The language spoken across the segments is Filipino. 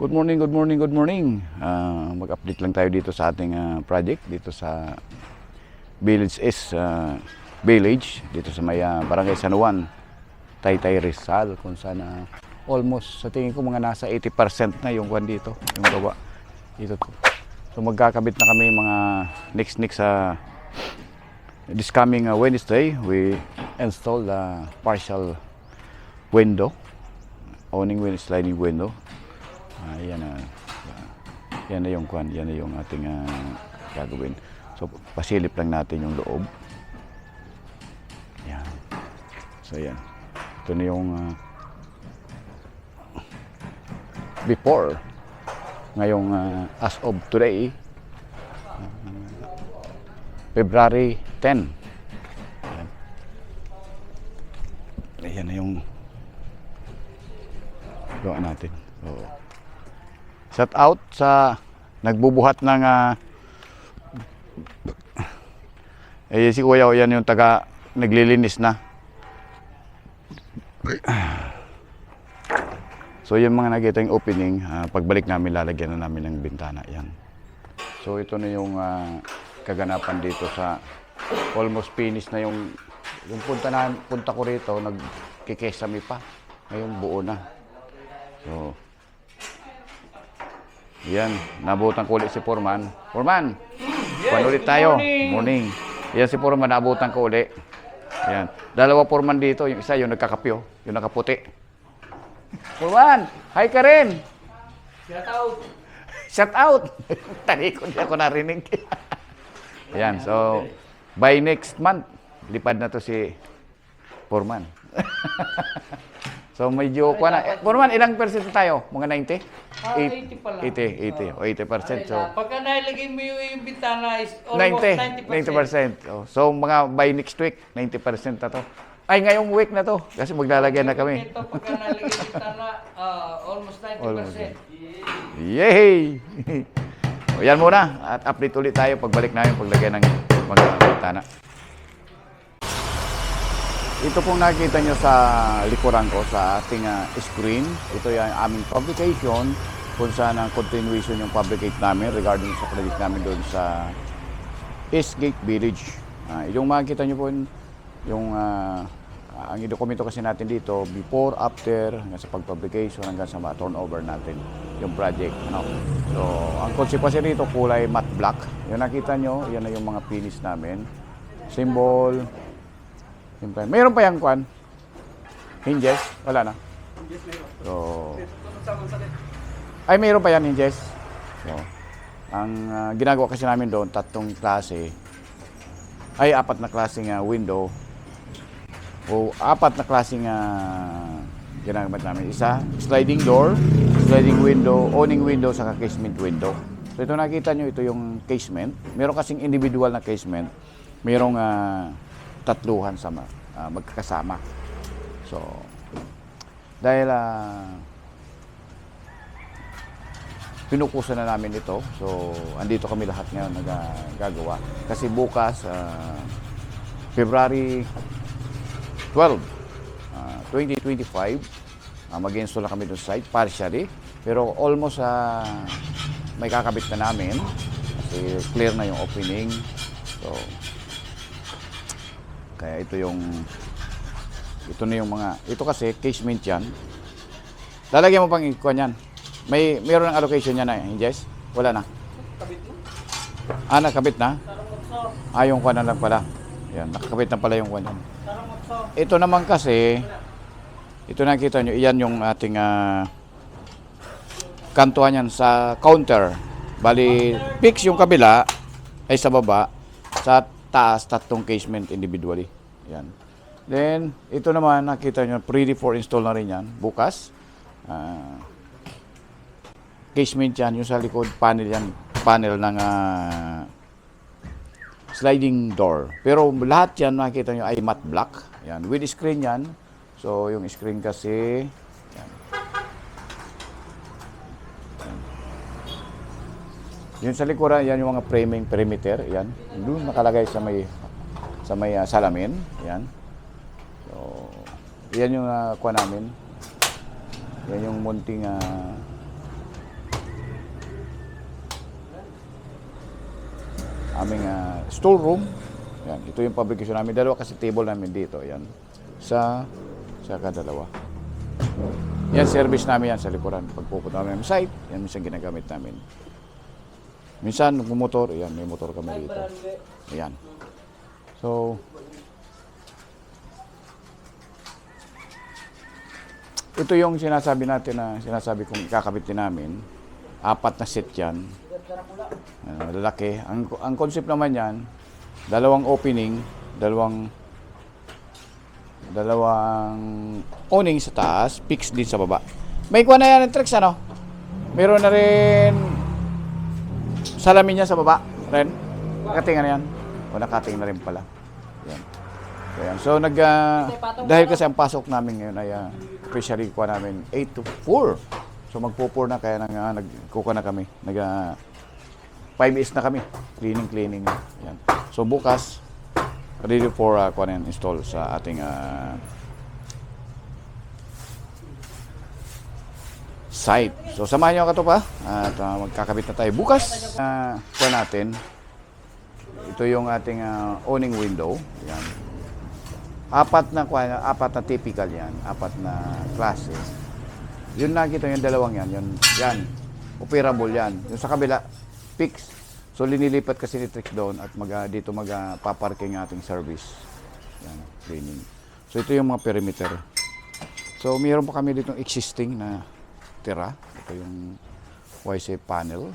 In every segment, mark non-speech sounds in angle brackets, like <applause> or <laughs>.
Good morning, good morning, good morning. Ah, mag-update lang tayo dito sa ating ah, project dito sa Village S ah, Village dito sa may ah, Barangay San Juan, Taytay Rizal kung saan ah, almost sa tingin ko mga nasa 80% na yung kwan dito, yung gawa dito to. So magkakabit na kami mga next next sa this coming ah, Wednesday we install the partial window awning window, sliding window. Yan na yung kwan, yan na yung ating ah, gagawin. So pasilip lang natin yung loob. Yan. So yan. Ito na yung ah, before. Ngayong ah, as of today, ah, February 10. Yan. Ayan na yung gawa natin. So, Shout out sa nagbubuhat ng ah, eh si Kuya o yan yung taga naglilinis na. So yung mga nakita yung opening, ah, pagbalik namin lalagyan na namin ng bintana yan. So ito na yung ah, kaganapan dito sa almost finish na yung yung punta na punta ko rito nagkikesame pa. Ngayon buo na. So yan, nabutan ko ulit si Foreman. Foreman, yes, ulit tayo. Morning. Yan si Foreman, nabutan ko ulit. Yan. Dalawa Foreman dito. Yung isa, yung nagkakapyo. Yung nakaputi. Foreman, hi ka rin. Shout out! Shout out. <laughs> Tani ko, di ako narinig. <laughs> Yan, so, by next month, lipad na to si Foreman. <laughs> so, medyo, kuha na. Eh, Foreman, ilang percent tayo? Mga 90? Ah, 80 pa lang. 80, 80, o 80 percent. So, Pagka nalagay mo yung, yung bintana is almost 90, 90%. 90%. Oh, so mga by next week, 90% na to. Ay, ngayong week na to. Kasi maglalagay na kami. Ito pagka nalagay yung bintana, ah, almost 90%. Almost, Yay! <laughs> o, yan muna. At update ulit tayo pagbalik namin paglagay ng mga bintana. Ito pong nakikita nyo sa likuran ko sa ating ah, screen. Ito yung aming publication kung saan ang continuation yung publicate namin regarding sa project namin doon sa Eastgate Village. Ah, yung makikita nyo po yung ah, ang dokumento kasi natin dito before, after, hanggang sa pag-publication, hanggang sa ma-turnover natin yung project. Ano? So, ang kasi dito kulay matte black. Yung nakita nyo, yan na yung mga finish namin. Symbol, yung pa- Mayroon pa yung kwan? Hinges? Wala na? So, ay, mayroon pa yan hinges. So, ang ah, ginagawa kasi namin doon, tatlong klase. Ay, apat na klaseng ah, window. O apat na klaseng uh, ginagamit namin. Isa, sliding door, sliding window, awning window, saka casement window. So ito nakita nyo, ito yung casement. Meron kasing individual na casement. Merong ah, tatluhan sama, ah, magkakasama. So, dahil ah, pinukusan na namin ito. So, andito kami lahat ngayon nagagawa. Kasi bukas, ah, February 12, ah, 2025, uh, mag-install na kami doon sa site, partially. Pero almost ah, may kakabit na namin. Kasi clear na yung opening. So, kaya ito yung ito na yung mga ito kasi casement yan. Lalagyan mo pang ikuan yan. May meron ng allocation yan na eh, Jess? wala na. Ah nakabit na? Ah yung kuan na lang pala. Yan nakakabit na pala yung kuan yan ito naman kasi ito nakita nyo iyan yung ating ah, kantuan yan sa counter. Bali fix yung kabila ay sa baba sa taas tatlong casement individually. Yan. Then ito naman nakita nyo ready for install na rin yan. Bukas. Ah, casement yan. Yung sa likod panel yan. Panel ng ah, sliding door. Pero lahat yan nakita nyo ay matte black. Yan. With screen yan. So yung screen kasi Yung sa likuran, yan yung mga framing perimeter, yan. Doon nakalagay sa may sa may uh, salamin, yan. So, yan yung uh, kuha namin. Yan yung munting uh, aming uh, storeroom. Yan, ito yung fabrication namin. Dalawa kasi table namin dito, yan. Sa sa dalawa. Yan service namin yan sa likuran pagpupunta namin sa site. Yan minsan ginagamit namin. Minsan, nagmumotor, yan, may motor kami dito. Ayan. So, ito yung sinasabi natin na sinasabi kong ikakabit din namin. Apat na set yan. Uh, lalaki. Ang, ang concept naman yan, dalawang opening, dalawang dalawang awning sa taas, fixed din sa baba. May kuha na yan ng tricks, ano? Meron na rin salamin niya sa baba. Ren? Nakatinga na yan. O nakating na rin pala. Yan. So, yan. So, nag, ah, dahil kasi ang pasok namin ngayon ay uh, officially kuha namin 8 to 4. So, magpo-4 na kaya nang, uh, nagkuha na kami. Nag, ah, 5 is na kami. Cleaning, cleaning. Yan. So, bukas, ready for uh, kuha na yan, install sa ating ah, site. So, samahan nyo ako to pa at ah, magkakabit na tayo bukas. Uh, natin. Ito yung ating ah, awning window. Yan. Apat na apat na typical yan, apat na klase. Yun nakita yung dalawang yan, yun, yan. Operable yan. Yung sa kabila, fixed. So linilipat kasi ni Trix doon at mag, dito magpaparking ating service. Yan, cleaning. So ito yung mga perimeter. So mayroon pa kami ditong existing na tira. Ito yung YC panel.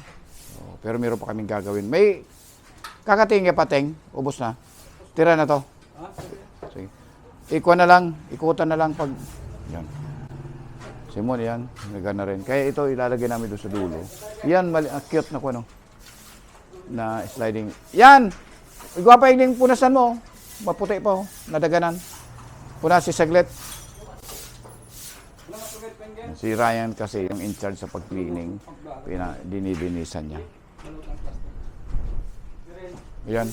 So, pero mayroon pa kaming gagawin. May kakating pateng, ubos na. Tira na to. Sige. Ikuha na lang, ikutan na lang pag yan. Simon yan, nagana rin. Kaya ito ilalagay namin doon sa dulo. Yan, mali, ah, cute na ko ano. Na sliding. Yan! Ikaw pa yung punasan mo. oh. Maputi pa, oh. nadaganan. Punasin saglit. Si Ryan kasi yung in charge sa pag-cleaning, pina, dinibinisan niya. Yan.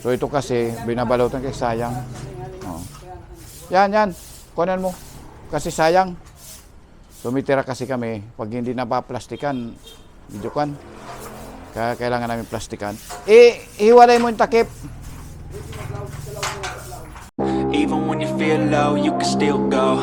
So ito kasi, binabalotan kasi sayang. Oh. Yan, yan. Kunan mo. Kasi sayang. Sumitira kasi kami. Pag hindi napaplastikan, medyo kan. Kaya kailangan namin plastikan. Eh, hiwalay mo yung takip. Even when you feel low, you can still go.